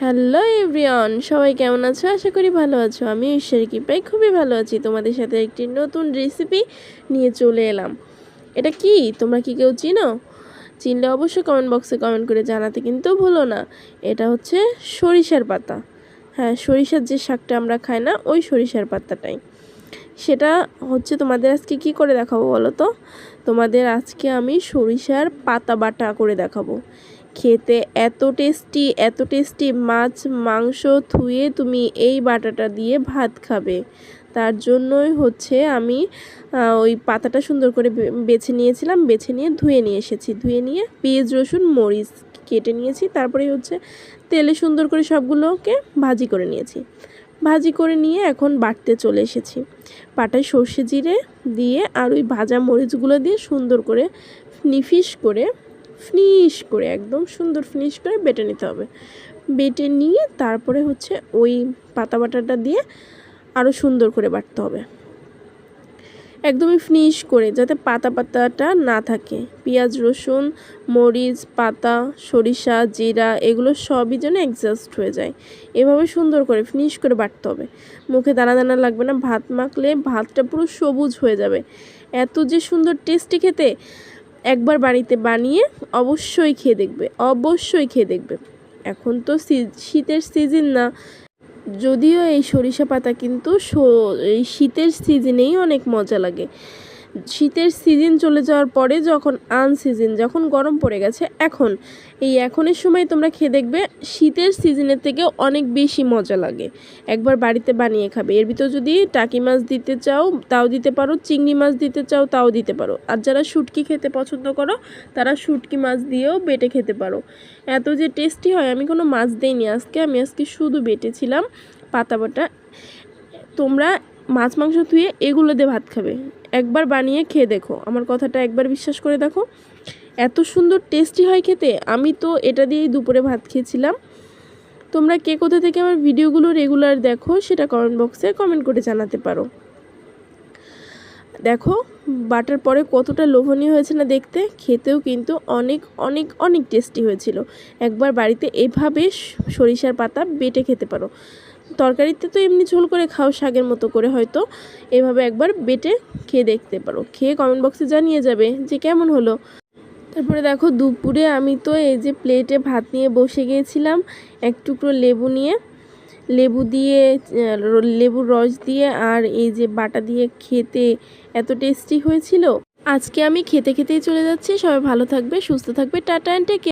Hello everyone, সবাই কেমন আছো? আশা করি ভালো আছো। আমি ঈশ্বরী কৃপায় খুবই ভালো আছি। তোমাদের সাথে একটি নতুন রেসিপি নিয়ে চলে এলাম। এটা কি? তোমরা কি কেউ চিনো? চিনলে অবশ্যই কমেন্ট বক্সে কমেন্ট করে জানাতে কিন্তু ভুলো না। এটা হচ্ছে সরিষার পাতা। হ্যাঁ সরিষার যে শাকটা আমরা খাই না, ওই সরিষার পাতাটাই। সেটা হচ্ছে তোমাদের আজকে কি করে দেখাবো বলো তো? তোমাদের আজকে আমি সরিষার পাতা বাটা করে দেখাবো। খেতে এত টেস্টি এত টেস্টি মাছ, মাংস ধুয়ে তুমি এই বাটাটা দিয়ে ভাত খাবে। তার জন্যই হচ্ছে আমি ওই পাতাটা সুন্দর করে বেছে নিয়েছিলাম, বেছে নিয়ে ধুয়ে নিয়ে এসেছি। ধুয়ে নিয়ে পেঁয়াজ, রসুন, মরিচ কেটে নিয়েছি, তারপরে হচ্ছে তেলে সুন্দর করে সবগুলোকে ভাজি করে নিয়েছি। ভাজি করে নিয়ে এখন বাটতে চলে এসেছি। পাটায় সর্ষে জিরে দিয়ে আর ওই ভাজা মরিচগুলো দিয়ে সুন্দর করে নিফিস করে ফিনিশ করে, একদম সুন্দর ফিনিশ করে বেটে নিতে হবে। বেটে নিয়ে তারপরে হচ্ছে ওই পাতা বাটাটা দিয়ে আরও সুন্দর করে বাটতে হবে। একদমই ফিনিশ করে, যাতে পাতা পাতাটা না থাকে। পেঁয়াজ, রসুন, মরিচ, পাতা, সরিষা, জিরা এগুলো সবই যেন অ্যাডজাস্ট হয়ে যায়। এভাবে সুন্দর করে ফিনিশ করে বাটতে হবে। মুখে দানা দানা লাগবে না, ভাত মাখলে ভাতটা পুরো সবুজ হয়ে যাবে। এত যে সুন্দর টেস্টি খেতে একবার বাড়িতে বানিয়ে অবশ্যই খেয়ে দেখবে, অবশ্যই খেয়ে দেখবে। এখন তো শীতের সিজন না। যদিও এই সরিষা পাতা কিন্তু এই শীতের সিজনেই অনেক মজা লাগে। শীতের সিজন চলে যাওয়ার পরে যখন আনসিজন যখন গরম পড়ে গেছে, এখন। এই এখনের সময় তোমরা খেয়ে দেখবে শীতের সিজনের থেকে অনেক বেশি মজা লাগে। একবার বাড়িতে বানিয়ে খাবে। এর ভিতর যদি টাকি মাছ দিতে চাও, তাও দিতে পারো। চিংড়ি মাছ দিতে চাও, তাও দিতে পারো। আর যারা শুটকি খেতে পছন্দ করো, তারা শুটকি মাছ দিয়েও বেটে খেতে পারো। এত যে টেস্টি হয়, আমি কোনো মাছ দিইনি আজকে। আমি আজকে শুধু বেটেছিলাম পাতা বাটা। তোমরা মাছ মাংস ধুয়ে এগুলো দিয়ে ভাত খাবে। একবার বানিয়ে খেয়ে দেখো। আমার কথাটা একবার বিশ্বাস করে দেখো। এত সুন্দর টেস্টি হয় খেতে। আমি তো এটা দিয়েই দুপুরে ভাত খেয়েছিলাম। তোমরা কে কোথা থেকে আমার ভিডিওগুলো রেগুলার দেখো, সেটা কমেন্ট বক্সে কমেন্ট করে জানাতে পারো। দেখো, বাটার পরে কতটা লোভনীয় হয়েছে না দেখতে? খেতেও কিন্তু অনেক অনেক অনেক টেস্টি হয়েছিল। একবার বাড়িতে এভাবে সরিষার পাতা বেটে খেতে পারো। তরকারিতে তো এমনি ঝোল করে খাও, শাকের মতো করে হয়তো। এভাবে একবার বেটে খেয়ে দেখতে পারো। খেয়ে কমেন্ট বক্সে জানিয়ে যাবে যে কেমন হলো। তারপরে দেখো, দুপুরে আমি তো এই যে প্লেটে ভাত নিয়ে বসে গিয়েছিলাম, এক টুকরো লেবু নিয়ে। লেবু দিয়ে লেবুর রস দিয়ে আর এই যে বাটা দিয়ে খেতে এত টেস্টি হয়েছিল। আজকে আমি খেতে খেতেই চলে যাচ্ছি। সবাই ভালো থাকবে, সুস্থ থাকবে। Tata and take